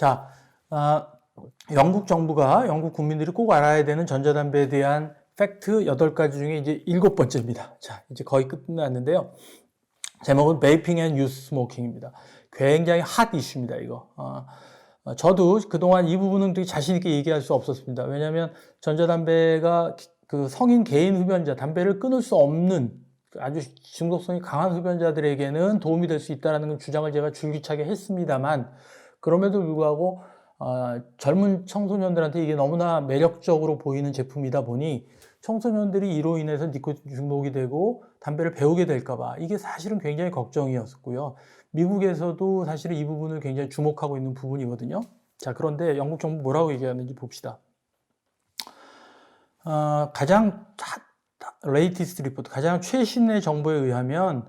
자, 아, 영국 정부가 영국 국민들이 꼭 알아야 되는 전자담배에 대한 팩트 8가지 중에 이제 일곱 번째입니다. 자, 이제 거의 끝났는데요. 제목은 베이핑 앤 유스 스모킹입니다. 굉장히 핫 이슈입니다, 이거. 어, 어, 저도 그동안 이 부분은 되게 자신있게 얘기할 수 없었습니다. 왜냐하면 전자담배가 그 성인 개인 흡연자, 담배를 끊을 수 없는 아주 중독성이 강한 흡연자들에게는 도움이 될 수 있다는 주장을 제가 줄기차게 했습니다만, 그럼에도 불구하고 어, 젊은 청소년들한테 이게 너무나 매력적으로 보이는 제품이다 보니 청소년들이 이로 인해서 니코틴 중독이 되고 담배를 배우게 될까봐 이게 사실은 굉장히 걱정이었고요. 미국에서도 사실은 이 부분을 굉장히 주목하고 있는 부분이거든요. 자, 그런데 영국 정부 뭐라고 얘기하는지 봅시다. 어, 가장 레이티스트 리포트, 가장 최신의 정보에 의하면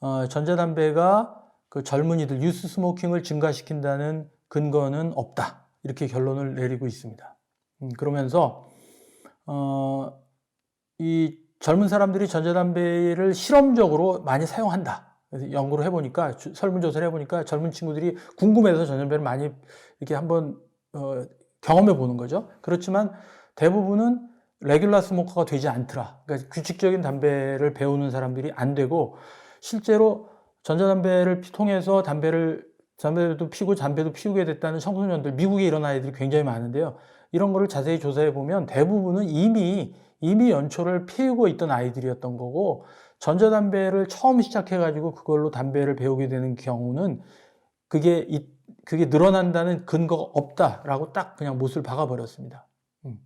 어, 전자담배가 그 젊은이들 유스 스모킹을 증가시킨다는 근거는 없다. 이렇게 결론을 내리고 있습니다. 음, 그러면서 어, 이 젊은 사람들이 전자담배를 실험적으로 많이 사용한다. 그래서 연구를 해보니까 주- 설문조사를 해보니까 젊은 친구들이 궁금해서 전자담배를 많이 이렇게 한번 어, 경험해 보는 거죠. 그렇지만 대부분은 레귤라 스모커가 되지 않더라. 그러니까 규칙적인 담배를 배우는 사람들이 안 되고 실제로 전자담배를 피- 통해서 담배를 담배도 피고 담배도 피우게 됐다는 청소년들 미국에 이런 아이들이 굉장히 많은데요. 이런 거를 자세히 조사해 보면 대부분은 이미 이미 연초를 피우고 있던 아이들이었던 거고 전자담배를 처음 시작해 가지고 그걸로 담배를 배우게 되는 경우는 그게 이- 그게 늘어난다는 근거가 없다라고 딱 그냥 못을 박아 버렸습니다. 음.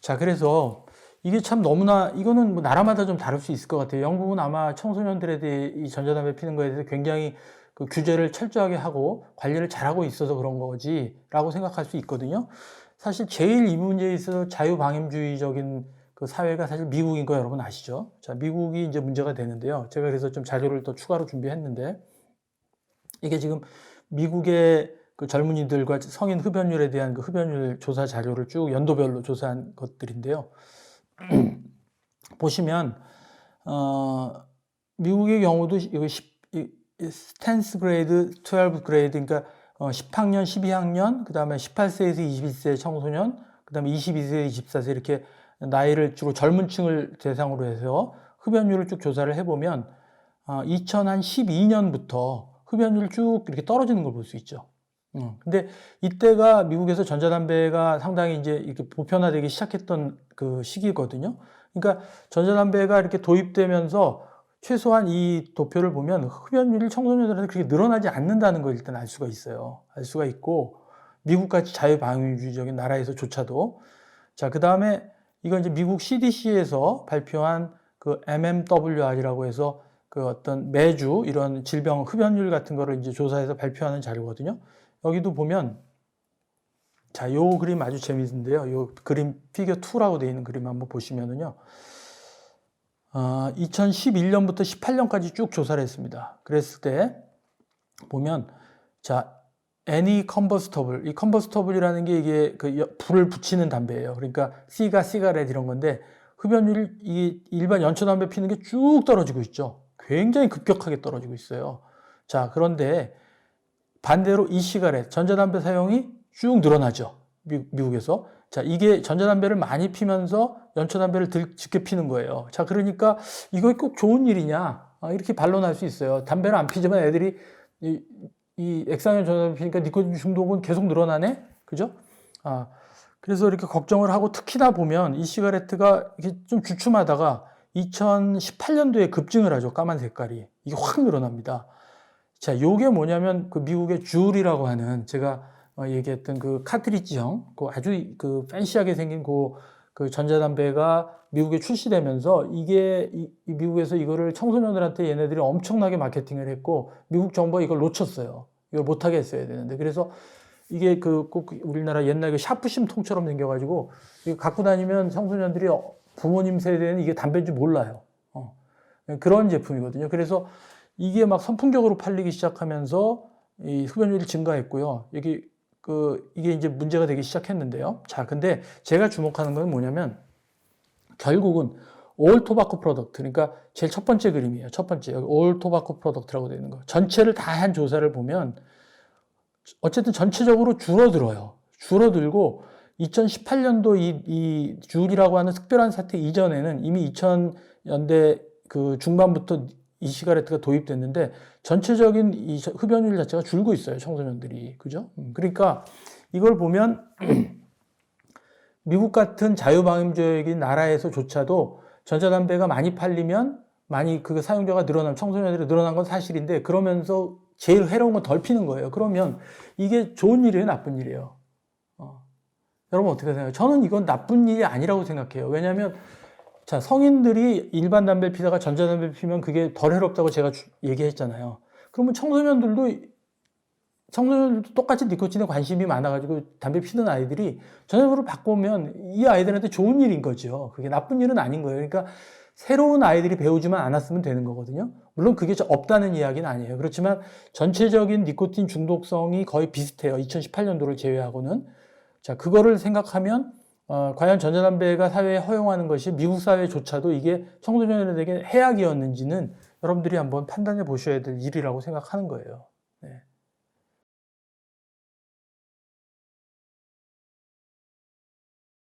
자, 그래서 이게 참 너무나 이거는 뭐 나라마다 좀 다를 수 있을 것 같아요. 영국은 아마 청소년들에 대해 이 전자담배 피는 거에 대해서 굉장히 그 규제를 철저하게 하고 관리를 잘하고 있어서 그런 거지라고 생각할 수 있거든요. 사실 제일 이 문제에 있어서 자유방임주의적인 그 사회가 사실 미국인 거 여러분 아시죠? 자, 미국이 이제 문제가 되는데요. 제가 그래서 좀 자료를 더 추가로 준비했는데 이게 지금 미국의 그 젊은이들과 성인 흡연율에 대한 그 흡연율 조사 자료를 쭉 연도별로 조사한 것들인데요. 보시면 어, 미국의 경우도 이거 10, 이, 이 스탠스 그레이드, 12 그레이드, 그러니까 어, 10학년, 12학년, 그 다음에 18세에서 21세 청소년, 그 다음에 22세, 24세 이렇게 나이를 주로 젊은 층을 대상으로 해서 흡연율을 쭉 조사를 해 보면 어, 2012년부터 흡연율이 쭉 이렇게 떨어지는 걸 볼 수 있죠. 음, 근데 이때가 미국에서 전자담배가 상당히 이제 이렇게 보편화되기 시작했던 그 시기거든요. 그러니까 전자담배가 이렇게 도입되면서 최소한 이 도표를 보면 흡연율이 청소년들한테 그렇게 늘어나지 않는다는 걸 일단 알 수가 있어요. 알 수가 있고 미국같이 자유방위주의적인 나라에서조차도 자, 그 다음에 이건 이제 미국 CDC에서 발표한 그 MMWR이라고 해서 그 어떤 매주 이런 질병 흡연율 같은 거를 이제 조사해서 발표하는 자료거든요. 여기도 보면 자, 요 그림 아주 재밌는데요. 요 그림 피겨 2라고 되어 있는 그림 한번 보시면은요. 어, 2011년부터 18년까지 쭉 조사를 했습니다. 그랬을 때 보면 자, any combustible 이 combustible이라는 게 이게 그 여- 불을 붙이는 담배예요. 그러니까 C가 시가렛 이런 건데 흡연율이 이 일반 연초 담배 피는 게 쭉 떨어지고 있죠. 굉장히 급격하게 떨어지고 있어요. 자, 그런데 반대로 이 시가렛 전자담배 사용이 쭉 늘어나죠. 미, 미국에서. 자, 이게 전자담배를 많이 피면서 연초담배를 들, 짙게 피는 거예요. 자, 그러니까 이거 꼭 좋은 일이냐? 아, 이렇게 반론할 수 있어요. 담배를 안 피지만 애들이 이, 이 액상연 전자담배 피니까 니코틴 중독은 계속 늘어나네? 그죠? 아, 그래서 이렇게 걱정을 하고 특히나 보면 이 시가레트가 이렇게 좀 주춤하다가 2018년도에 급증을 하죠. 까만 색깔이. 이게 확 늘어납니다. 자, 요게 뭐냐면 그 미국의 줄이라고 하는 제가 어, 얘기했던 그 카트리지형, 그 아주 그 팬시하게 생긴 그, 그 전자담배가 미국에 출시되면서 이게 이, 이 미국에서 이거를 청소년들한테 얘네들이 엄청나게 마케팅을 했고 미국 정부가 이걸 놓쳤어요. 이걸 못하게 했어야 되는데 그래서 이게 그 꼭 우리나라 옛날 그 샤프심 통처럼 생겨가지고 이거 갖고 다니면 청소년들이 어, 부모님 세대는 이게 담배인지 몰라요. 어. 그런 제품이거든요. 그래서 이게 막 선풍적으로 팔리기 시작하면서 이 흡연율이 증가했고요. 여기 그 이게 이제 문제가 되기 시작했는데요. 자, 근데 제가 주목하는 건 뭐냐면 결국은 올 토바코 프로덕트 그러니까 제일 첫 번째 그림이에요. 첫 번째 여기 올 토바코 프로덕트라고 되어 있는 거. 전체를 다 한 조사를 보면 어쨌든 전체적으로 줄어들어요. 줄어들고 2018년도 이, 이 줄이라고 하는 특별한 사태 이전에는 이미 2000년대 그 중반부터 이 시가레트가 도입됐는데 전체적인 이 저- 흡연율 자체가 줄고 있어요 청소년들이 그죠? 음, 그러니까 이걸 보면 미국 같은 자유방임주의적인 나라에서조차도 전자담배가 많이 팔리면 많이 그 사용자가 늘어나면 청소년들이 늘어난 건 사실인데 그러면서 제일 해로운 건 덜 피는 거예요. 그러면 이게 좋은 일이에요, 나쁜 일이에요? 어. 여러분 어떻게 생각해요? 저는 이건 나쁜 일이 아니라고 생각해요. 왜냐하면 자 성인들이 일반 담배 피다가 전자담배 피면 그게 덜 해롭다고 제가 주- 얘기했잖아요. 그러면 청소년들도 청소년들도 똑같이 니코틴에 관심이 많아가지고 담배 피는 아이들이 전자담배로 바꾸면 이 아이들한테 좋은 일인 거죠. 그게 나쁜 일은 아닌 거예요. 그러니까 새로운 아이들이 배우지만 않았으면 되는 거거든요. 물론 그게 저- 없다는 이야기는 아니에요. 그렇지만 전체적인 니코틴 중독성이 거의 비슷해요. 2018년도를 제외하고는. 자, 그거를 생각하면 어, 과연 전자담배가 사회에 허용하는 것이 미국 사회조차도 이게 청소년들에게 해악이었는지는 여러분들이 한번 판단해 보셔야 될 일이라고 생각하는 거예요.